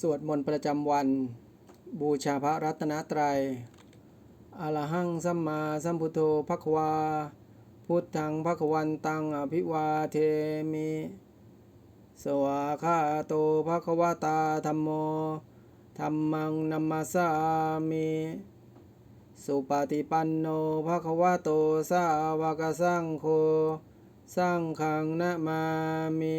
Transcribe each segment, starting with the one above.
สวดมนต์ประจำวัน บูชาพระรัตนตรัยอรหังสัมมาสัมพุทโธภควา พุทธังภควันตังอภิวาเทมิ สวาคาโตภควตาธรรมโมธรรมังนัมมาสามิ สุปฏิปันโนภควโตสาวกสังโฆสังฆังนะมามิ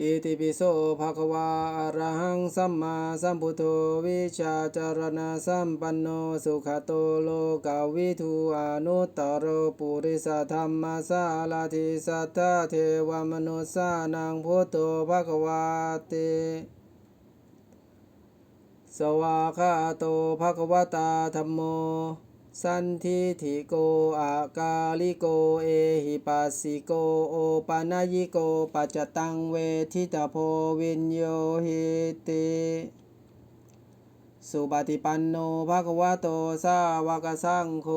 อิติปิโสภะคะวะอะระหังสัมมาสัมพุทโธวิชาจารณะสัมปันโนสุขโตโลกาวิทูอนุตตรปุริสธรรมสาลาธิสัทธาเทวมนุสานังพุทโธภะคะวาติสวาคาโตภะคะวตาธัมโม สันทิทิโกอากาลิโกเอหิปัสสิโกโอปานายิโกปัจจตังเวทิตาโพวินโยหิติสุปฏิปันโนภะคะวะโตสาวกสังโฆ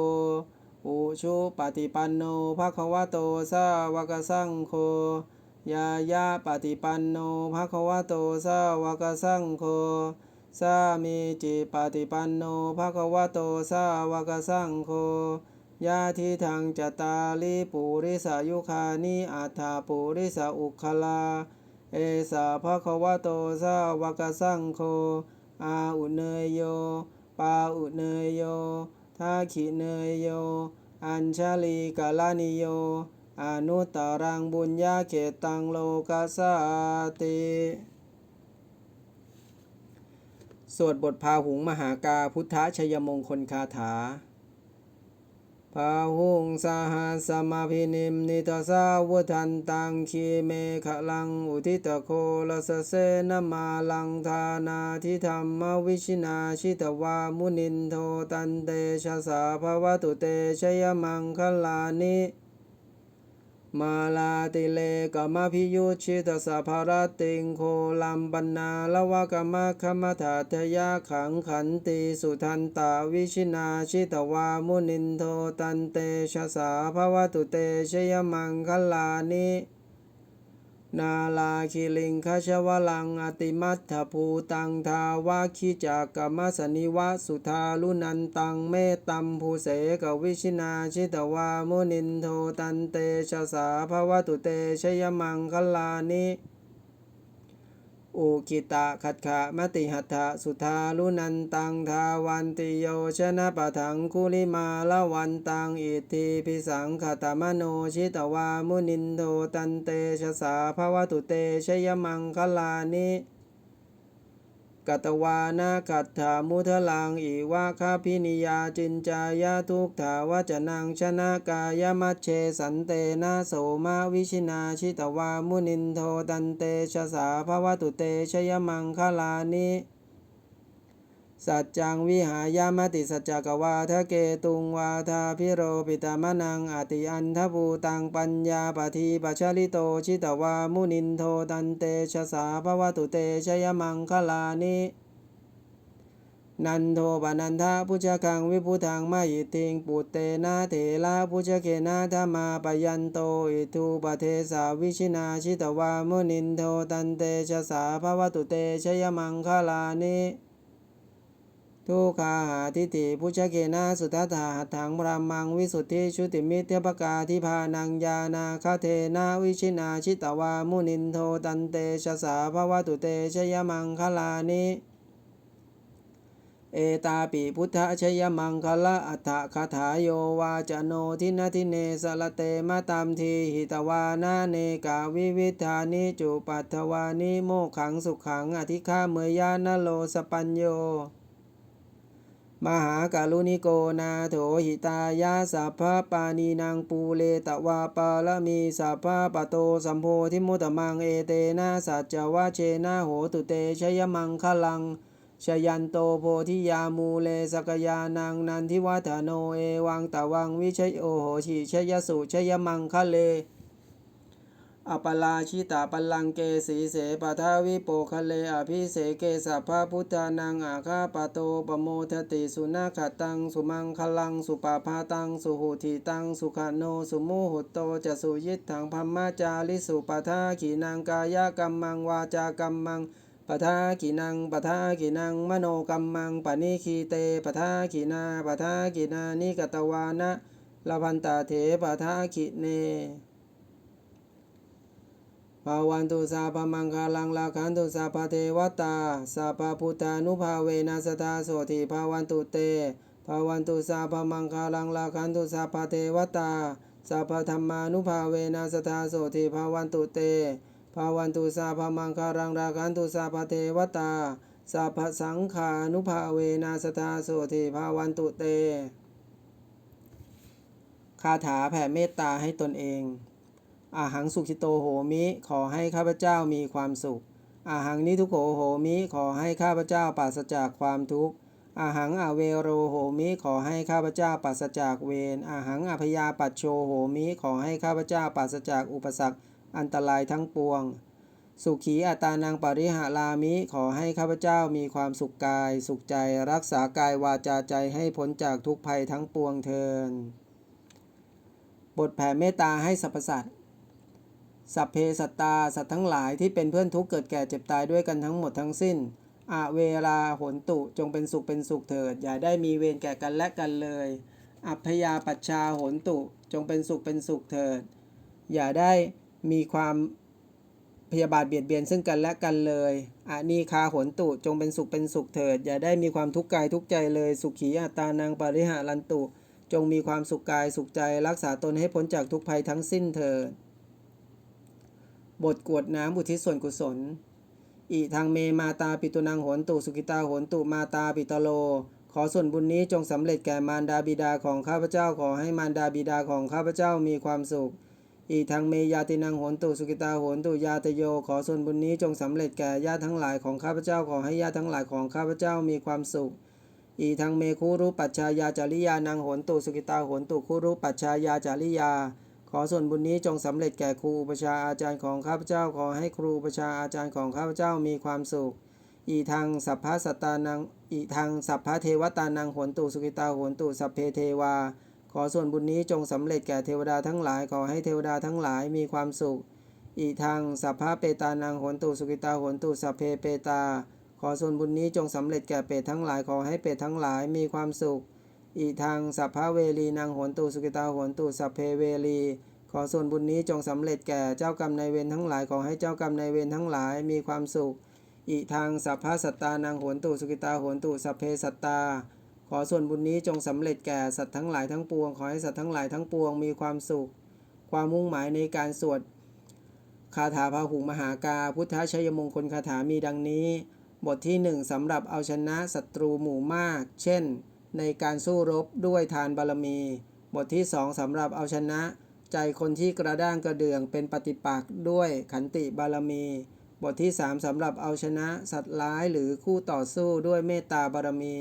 อุชุปฏิปันโนภะคะวะโตสาวกสังโฆยายาปฏิปันโนภะคะวะโตสาวกสังโฆ สามีจิปฏิปันโนภะคะวะโตสาวกสังโฆยาทิทางจตาลิปุริสายุคานิอัฏฐาปุริสาอุคลา เอสาภะคะวะโตสาวกสังโฆอาอุเนยโย ปาอุเนยโยทาขิเนยโย อัญชลีกาลานิโย อนุตตรังบุญญาเขตังโลกัสสาติ สวดบทพาหุงมหากาพุทธชยมงคลคาถาพาหุงสหัสมาพินิมนิตาสาวุทันตังคีเมขลังอุทิตโคลสเสนมาลังทานาทิธรรมวิชินาชิตวามุนินโทตันเตชะสาภวตุเตชยมังคลานิ มาลาติเลกมพิยุชิตสภารติงโคลัมปันนาละวะกมะคมถาทยาขังขันติสุทันตาวิชินาชิตวามุนินโทตันเตชะสาภวตุเตชยมังคลานิ นาลาคิลิงคชวลังอติมัตถภูตังทาวาคิจากกมสนิวะสุทาลุนันตังเมตตัมภูเสกวิชินาชิตวามุนินโทตันเตชะสาภวตุเตชยมังคลานิ อุกิตะขัดขะมติหัตถะสุทาลุนันตังทาวันติโยชนะปะถังคุลิมาละวันตังอิทิพิสังขตมโนชิตวามุนินโทตันเตชะสาภวตุเตชยมังคลานิ กัตวานาคัตถามุทลังอิวาคาพินิยาจินจายาทุกถาวจนังชนะกายมัชเชสันเตนะโสมาวิชินาชิตวามุนินโทตันเตชะสาภวตุเตชยมังคลานิ สัจจังวิหายามติสัจจกวาทะเกตุงวาทาพิโรปิตามนังอติอันทภูตังปัญญาปทีปัชลิโตชิตวามุนินโทตันเตชะสาภวตุเตชยมังคลานินันโทปนันทาพุชคังวิพุทังมายิติงปุตเตนะเถระพุชเกนะธรรมาปยันโตอิทูปเทสาวิชินาชิตวามุนินโทตันเตชะสาภวตุเตชยมังคลานิ ทุกขาหาทิฏฐิพุชเกนะสุทัตถาหัตถังพรามังวิสุทธิชุติมิเทปกาทิพานังยานาคาเทนาวิชินาชิตวามุนินโทตันเตชะสาภวตุเตชยมังคลานิเอตาปิพุทธชยมังคละอัฏฐคาถาโยวาจโนทินาทิเนสละเตมาตามทีหิตวานาเนกาวิวิธานิจุปัตถวานิโมขังสุขังอธิฆาเมยยานโลสปัญโย มหาการุณิโกนาโถหิตายาสัพพปานีนางปูเลตวาปาละมีสัพพปโตสัมโพธิมุตตมังเอเตนะสัจจวะเชนะโหตุเตชยมังคลังชยันโตโพธิยามูเลสกยานังนันทิวัฒโนเอวังตะวังวิชยโอโหชิชยสุชยมังคะเล อปลาชิตาปลังเกสีเสปทาวิโปคะเลอภิเสเกสัพพะพุทธานังอาคาปโตปโมทติสุนาคตังสุมังคลังสุปาพาตังสุหุทีตังสุขโนสุมุหุตโตจะสุยิตถังพัมมาจาริสุปทาขีนังกายกัมมังวาจากัมมังปทาขีนังปทาขีนังมโนกัมมังปณิคีเตปทาขีนาปทาขีนานิกตวานะลพันตาเถปทาขีเน ภาวันตุสาพมังคาลังลาคันตุสาพเทวตาสาพพุทธานุภาเวนัสตาโสติภาวันตุเตภาวันตุสาพมังคาลังลาคันตุสาพเทวตาสาพธรรมานุภาเวนัสตาโสติภาวันตุเตภาวันตุสาพมังคาลังลาคันตุสาพเทวตาสาพสังขานุภาเวนัสตาโสติภาวันตุเต คาถาแผ่เมตตาให้ตนเอง อาหังสุขิโตโหมิ ขอให้ข้าพเจ้ามีความสุข อาหังนิทุโขโหมิ ขอให้ข้าพเจ้าปราศจากความทุกข์ อาหังอเวโรโหมิ ขอให้ข้าพเจ้าปราศจากเวร อาหังอภยาปัจโชโหมิ ขอให้ข้าพเจ้าปราศจากอุปสรรคอันตรายทั้งปวง สุขีอัตานังปริหารามิ ขอให้ข้าพเจ้ามีความสุขกาย สุขใจ รักษากายวาจาใจให้พ้นจากทุกภัยทั้งปวงเทินบทแผ่เมตตาให้สรรพสัตว์ สัพเพสัตตา สัตว์ทั้งหลายที่เป็นเพื่อนทุกข์เกิดแก่เจ็บตายด้วยกันทั้งหมดทั้งสิ้นอาเวลาโหนตุจงเป็นสุขเป็นสุขเถิด อย่าได้มีเวรแก่กันและกันเลย อัพยาปัชชาโหนตุจงเป็นสุขเป็นสุขเถิด อย่าได้มีความพยาบาทเบียดเบียนซึ่งกันและกันเลยอานีคาโหนตุจงเป็นสุขเป็นสุขเถิด อย่าได้มีความทุกข์กายทุกใจเลย สุขีอัตานังปริหารันตุ จงมีความสุขกายสุขใจ รักษาตนให้พ้นจากทุกภัยทั้งสิ้นเถิด บทกวดน้ำอุทิศส่วนกุศลอิทางเมมาตาปิตุนังโหนตุสุกิตาโหนตุมาตาปิตโล ขอส่วนบุญนี้จงสำเร็จแก่มารดาบิดาของข้าพเจ้าขอให้มารดาบิดาของข้าพเจ้ามีความสุข อีทางเมยาตินังโหนตุสุกิตาโหนตุยาตโย ขอส่วนบุญนี้จงสำเร็จแก่ญาติทั้งหลายของข้าพเจ้าขอให้ญาติทั้งหลายของข้าพเจ้ามีความสุขอีทางเมคุรุปัชชายาจาริยานังโหนตุสุกิตาโหนตุคุรุปัชชายาจาริยา อส่วนบุญนี้จงสำเร็จแก่ครูอุปชาอาจารย์ของข้าพเจ้าขอให้ครูอุปชาอาจารย์ของข้าพเจ้ามีความสุข อีทางสัพพะสตานังอีทางสัพพะเทวตานังโหนตุสุกิตาโหนตุสัพเพเทวา ขอส่วนบุญนี้จงสำเร็จแก่เทวดาทั้งหลายขอให้เทวดาทั้งหลายมีความสุข อีทางสัพพะเปตานังโหนตุสุกิตาโหนตุสัพเพเปตา ขอส่วนบุญนี้จงสำเร็จแก่เปตทั้งหลายขอให้เปตทั้งหลายมีความสุข อีทางสัพพะเวลีนางหนตุสุกิตาหนตุสัพเพเวลีขอส่วนบุญนี้จงสำเร็จแก่เจ้ากรรมนายเวรทั้งหลายขอให้เจ้ากรรมนายเวรทั้งหลายมีความสุขอีทางสัพพะสัตตานางโหนตุสุกิตาโหนตุสัพเพสัตตา ขอส่วนบุญนี้จงสำเร็จแก่สัตว์ทั้งหลายทั้งปวง ขอให้สัตว์ทั้งหลายทั้งปวงมีความสุข ความมุ่งหมายในการสวดคาถาพาหุงมหากา พุทธชัยมงคลคาถามีดังนี้ บทที่หนึ่งสำหรับเอาชนะศัตรูหมู่มาก เช่น ในการสู้รบด้วยทานบารมี บทที่สองสำหรับเอาชนะ ใจคนที่กระด้างกระเดื่องเป็นปฏิปักษ์ด้วยขันติบารมี บทที่สามสำหรับเอาชนะสัตว์ร้ายหรือคู่ต่อสู้ด้วยเมตตาบารมี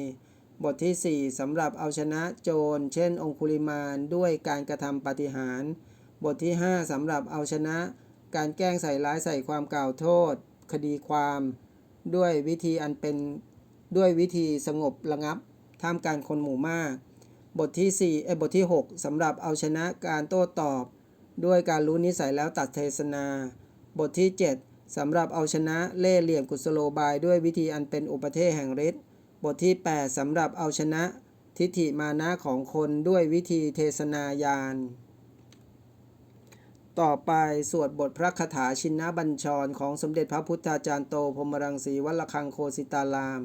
บทที่สี่สำหรับเอาชนะโจร เช่น องคุลิมานด้วยการกระทำปฏิหาร บทที่ห้าสำหรับเอาชนะ การแกล้งใส่ร้ายใส่ความกล่าวโทษ คดีความ ด้วยวิธีอันเป็นด้วยวิธีสงบระงับ ท่ามกลารคนหมู่มาก บทที่4เอยบทที่ 6สำหรับเอาชนะการโต้ตอบ ด้วยการรู้นิสัยแล้วตัดเทศนา บทที่ 7สำหรับเอาชนะเล่เหลี่ยมกุศโลบายด้วยวิธีอันเป็นอุปเทศแห่งฤทธิ์บทที่ 8สำหรับเอาชนะทิฏฐิมานะของคนด้วยวิธีเทศนายาน ต่อไปสวดบทพระคาถาชินนบัญชร ของสมเด็จพระพุทธาจารย์โตพรหมรังสีวัดระฆังโคสิตาราม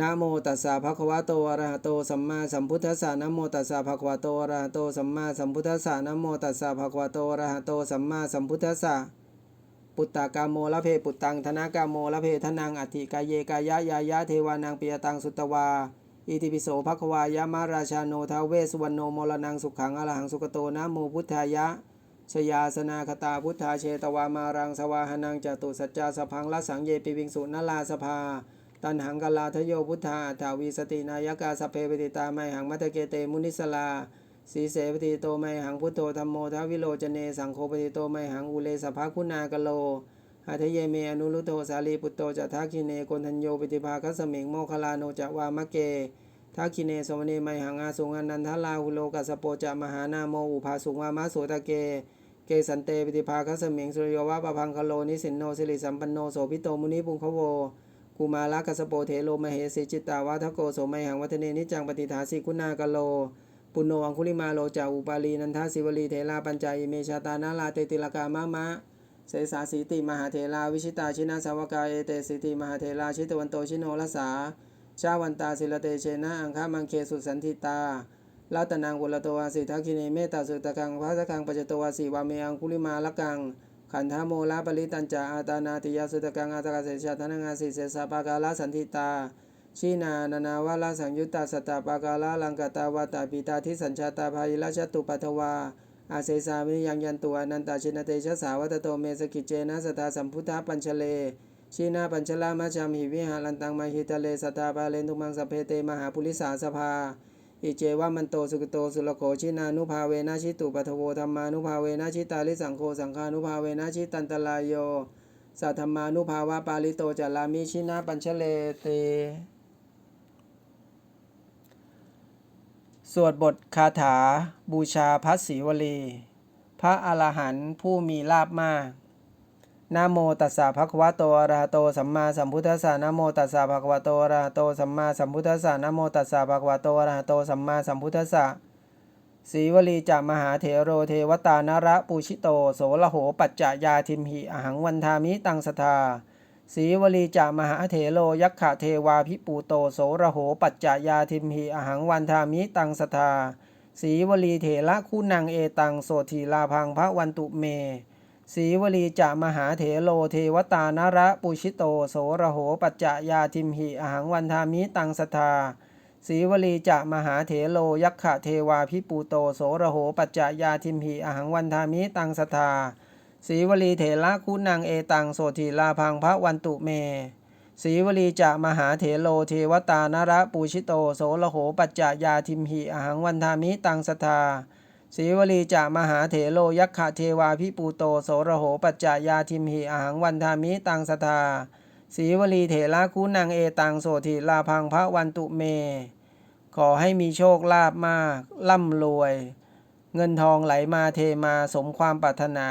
นะโมตัสสะภะคะวะโตอะระหะโตสัมมาสัมพุทธัสสะนะโมตัสสะภะคะวะโตอะระหะโตสัมมาสัมพุทธัสสะนะโมตัสสะภะคะวะโตอะระหะโตสัมมาสัมพุทธัสสะปุตตากาโมละเพปุตตังธนากาโมละเพทนังอัตถิกายเยกายะยายะเทวานังปิยตังสุตวาอิติปิโสภะคะวายะมาราชาโนทาเวสสุวรรณโนมรนังสุขังอรหังสุกโตนะโมพุทธายะชยาสนาคตาพุทธาเชตวามารังสวาหนังจตุสัจจาสพังละสังเยปิวิงสุนลาสภา ตันหังกลาทโยพุทธาอัฏฐาวีสตินายกาสเพปฏิตาไมหังมัตตเกเตมุนิสลาสีเสปฏิโตไมหังพุทโธธรรมโมทวิโลจเนสังโฆปฏิโตไมหังอุเลสภคุณากโลหัทเยเมอนุรุโตสาลีปุตโตจะทักขิเนโกนทัญโยปฏิภาคัสมิงโมคลาโนจะวามะเกทักขิเนสมเนไมหังอาสุงอนันทลาหุโลกัสโปจะมหานาโมอุภาสุงวามาโสตะเก เกสันเตปฏิภาคัสมิงสุริโยวะปะพังคโลนิสินโนสิริสัมปันโนโสพิโตมุนิปุงคโว กุมาลกัสโปเทโลมเหสีจิตตาวาทโกโสไมหังวัฒเนนิจังปฏิฐาสิคุณากโล ปุณโนอังคุลิมาโลจาอุปาลีนันทาสิวลีเทลาปัญจายเมชาตานาลาเตติลกามะมะเสสาสีติมหาเทลาวิชิตาชินาสาวกาเอเตสิติมหาเทลาชิตวันโตชิโนรสาชาวันตาศิลเตเชนะอังคามังเคสุสันทิตาลาตนังกุลโตวาสิทักขิเนเมตตาสุตะกังพระสกังปัจจโตวาสิวาเมอังคุลิมาลกัง ขันธโมลาปริตัญจาอาตานาติยาสุตกังอาตกเสชาธนงาสิเสสาปากาลาสันทิตาชีนานานาวาลาสังยุตตาสตาปากาลาลังกตาวาตาปิตาทิสัญชาตาภายิราชตุปัทวาอาเซสามิยังยันตุอนันตาชินเตชะสาวัตโตเมสกิเจนะสตาสัมพุทธาปัญชเลชีนาปัญชลามาชามิวิหารันตังมาหิตะเลสตาบาเลนทุมังสเพเตมหาปุริสาสภา อิเจวามันโตสุกโตสุลโขชินานุภาเวนะชิตุปัทโวธรรมานุภาเวนะชิตาลิสังโฆสังฆานุภาเวนะชิตันตลายโยสัทธรรมานุภาวะปาลิโตจารามิชินาปัญชเลเตสวดบทคาถาบูชาพระศรีวลี พระอรหันต์ผู้มีลาบมาก นะโมตัสสะภะคะวะโตอะระหะโตสัมมาสัมพุทธัสสะนะโมตัสสะภะคะวะโตอะระหะโตสัมมาสัมพุทธัสสะนะโมตัสสะภะคะวะโตอะระหะโตสัมมาสัมพุทธัสสะสีวลีจะมหาเถโรเทวตานระปูชิโต โสละโหปัจจยาทิมหิอหังวันทามิตังสทาสีวลีจะมหาเถโรยักขะเทวาพิปูโตโสระโหปัจจยาทิมหิอหังวันทามิตังสทาสีวลีเถระคู่นังเอตังโสทีลาพังพระวันตุเม สีวลีจะมหาเถโลเทวตานระปุชิโตโสระโหปัจจยาทิมหิอหังวันทามิตังสทาสีวลีจะมหาเถโลยักขะเทวาพิปูโตโสระโหปัจจยาทิมหิอหังวันทามิตังสทาสีวลีเถระคุณังเอตังโสทีลาพังพระวันตุเมสีวลีจะมหาเถโลเทวตานระปูชิโตโสระโหปัจจยาทิมหิอหังวันทามิตังสทา สีวลีจะมหาเถโลยักขะเทวาพิปูโตโสระโหปัจจายาทิมหิอหังวันทามิตังสทาสีวลีเถระคุณังเอตังโสธิลาพังพระวันตุเม ขอให้มีโชคลาภมาก ร่ำรวย เงินทองไหลมาเทมาสมความปรารถนา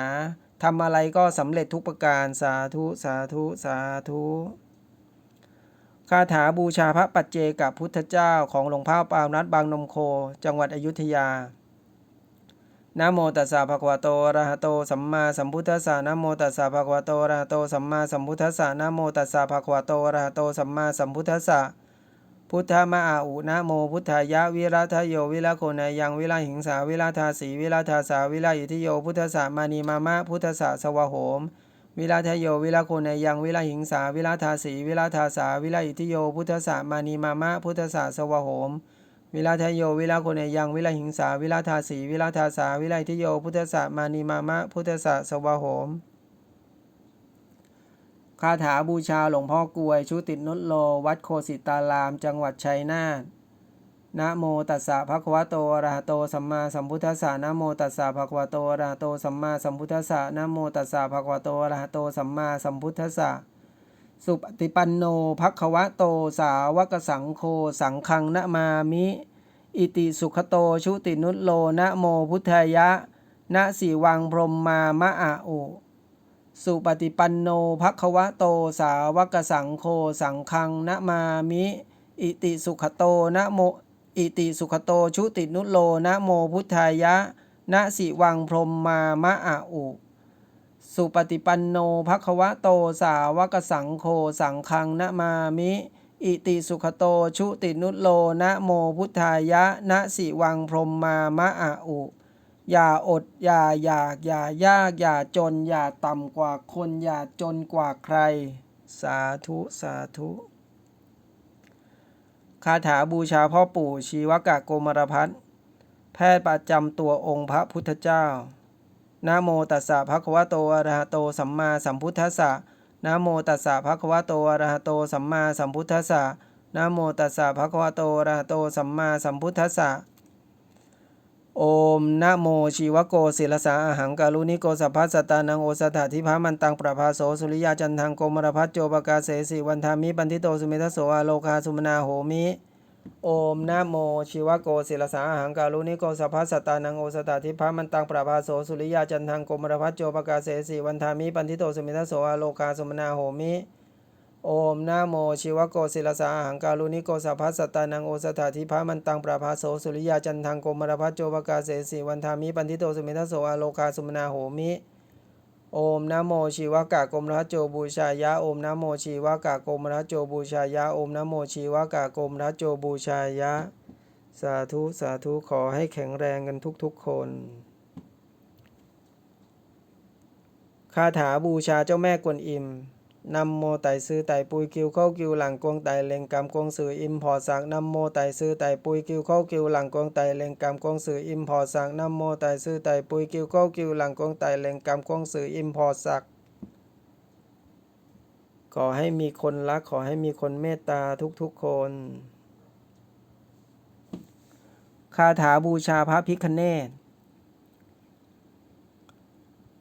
ทำอะไรก็สำเร็จทุกประการสาธุ สาธุ สาธุคาถาบูชาพระปัจเจกับพุทธเจ้าของหลวงพ่อปามนัดบางนมโค จังหวัดอยุธยา นะโมตัสสะภะคะวะโตอะระหะโตสัมมาสัมพุทธัสสะนะโมตัสสะภะคะวะโตอะระหะโตสัมมาสัมพุทธัสสะนะโมตัสสะภะคะวะโตอะระหะโตสัมมาสัมพุทธัสสะพุทธมะอาอุนะโมพุทธายะวิรัตโยวิระโคเนยังวิระหิงสาวิระทาสีวิระทาสาวิระอิทิโยพุทธสามานีมามะพุทธสาสวะโหมวิราทโยวิราโคเนยังวิราหิงสาวิราทาสีวิราทาสาวิราอิทิโยพุทธสามานีมามะพุทธสาสวะโหม วิราทโย วิราโคเนยัง วิราหิงสา วิราทาสี วิราทาสา วิราทิโย พุทธสามานีมามะ พุทธสาสวะโหม คาถาบูชาหลวงพ่อกวย ชุตินุตโล วัดโคสิตาราม จังหวัดชัยนาทนะโมตัสสะภะคะวะโตอะระหะโตสัมมาสัมพุทธัสสะนะโมตัสสะภะคะวะโตอะระหะโตสัมมาสัมพุทธัสสะนะโมตัสสะภะคะวะโตอะระหะโตสัมมาสัมพุทธัสสะ สุปฏิปันโนภะคะวะโตสาวกสังโฆสังฆังนะมามิ อิติสุขโตชุตินุตโลนะโมพุทธายะนะสีวังพรมมามะอะอุสุปฏิปันโนภะคะวะโตสาวกสังโฆสังฆังนะมามิ อิติสุขโตนะโมอิติสุขโตชุตินุโลนะโมพุทธายะนะสิวังพรมมามะอะอุ สุปฏิปันโนภคะวะโตสาวกสังโฆสังฆังนะมามิ อิติสุขโตชุตินุโลนะโมพุทธายะนะสิวังพรหมมามะอะอุ อย่าอด อย่าอยาก อย่ายาก อย่าจน อย่าต่ำกว่าคน อย่าจนกว่าใคร สาธุสาธุคาถาบูชาพ่อปู่ชีวกะโกมารพัฒนแพทย์ประจำตัวองค์พระพุทธเจ้า นะโมตัสสะภะคะวะโตอะระหะโตสัมมาสัมพุทธัสสะนะโมตัสสะภะคะวะโตอะระหะโตสัมมาสัมพุทธัสสะนะโมตัสสะภะคะวะโตอะระหะโตสัมมาสัมพุทธัสสะโอมนะโมชีวโกศิลสาอาหังการุณิโกสัพพสตานังโอสถาธิพามันตังประภาโสสุริยาจันทังโกมรพัสโจปกาเสสิวันธามิปันทิโตสุเมทโสอาโลคาสุมนาโหมิ โอมนะโมชีวโกศิลสาหังการุณิโกสัพพะสตานังโอสถาธิพามันตังประภาโสสุริยาจันทังโกมรพัสโจปกาเสสิวันธามิปันทิโตสุเมทัสโสอาโลคาสุมนาโหมิโอมนะโมชีวโกศิลสาหังการุณิโกสัพพะสัตานังโอสถาธิพามันตังประภาโสสุริยาจันทังโกมรพัสโจปกาเสสิวันธามิปันทิโตสุเมทัสโสอาโลคาสุมนาโหมิ โอมนะโมชีวกะกมรัจโจบูชายะโอมนะโมชีวกะกมรัจโจบูชายะโอมนะโมชีวกะกมรัจโจบูชายะ สาธุสาธุขอให้แข็งแรงกันทุกๆคนคาถาบูชาเจ้าแม่กวนอิม นำโมไตซื้อไตปุยกิวเข้ากิวหลังกวงไตเลงกำกวงสื่ออิมพอสักนำโมไตซื้อไตปุยกิวเข้ากิวหลังกวงไตเลงกำกวงสื่ออิมพอสักนำโมไตซื้อไตปุยกิวเข้ากิวหลังกวงไตเลงกำกวงสื่ออิมพอสักขอให้มีคนรักขอให้มีคนเมตตาทุกๆคน คาถาบูชาพระพิคเนต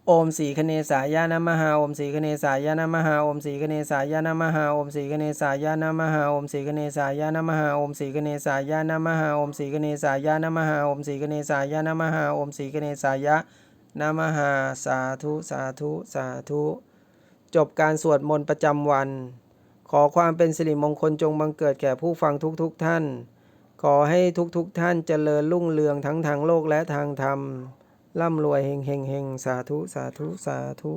โอมสีคเนสายานามหาโอมสีคเนสายานามหาโอมสีคเนสายานามหาโอมสีคเนสายานามหาโอมสีคเนสายานามหาโอมสีคเนสายานามหาโอมสีคเนสายานามหาโอมสีคเนสายานมหาโอมสีคเนสายานมหาสาธุสาธุสาธุ จบการสวดมนต์ประจำวัน ขอความเป็นสิริมงคลจงบังเกิดแก่ผู้ฟังทุกๆทท่าน ขอให้ทุกๆทท่านเจริญรุ่งเรืองทั้งทางโลกและทางธรรม ร่ำรวยเฮงเฮงเฮงสาธุ สาธุ สาธุ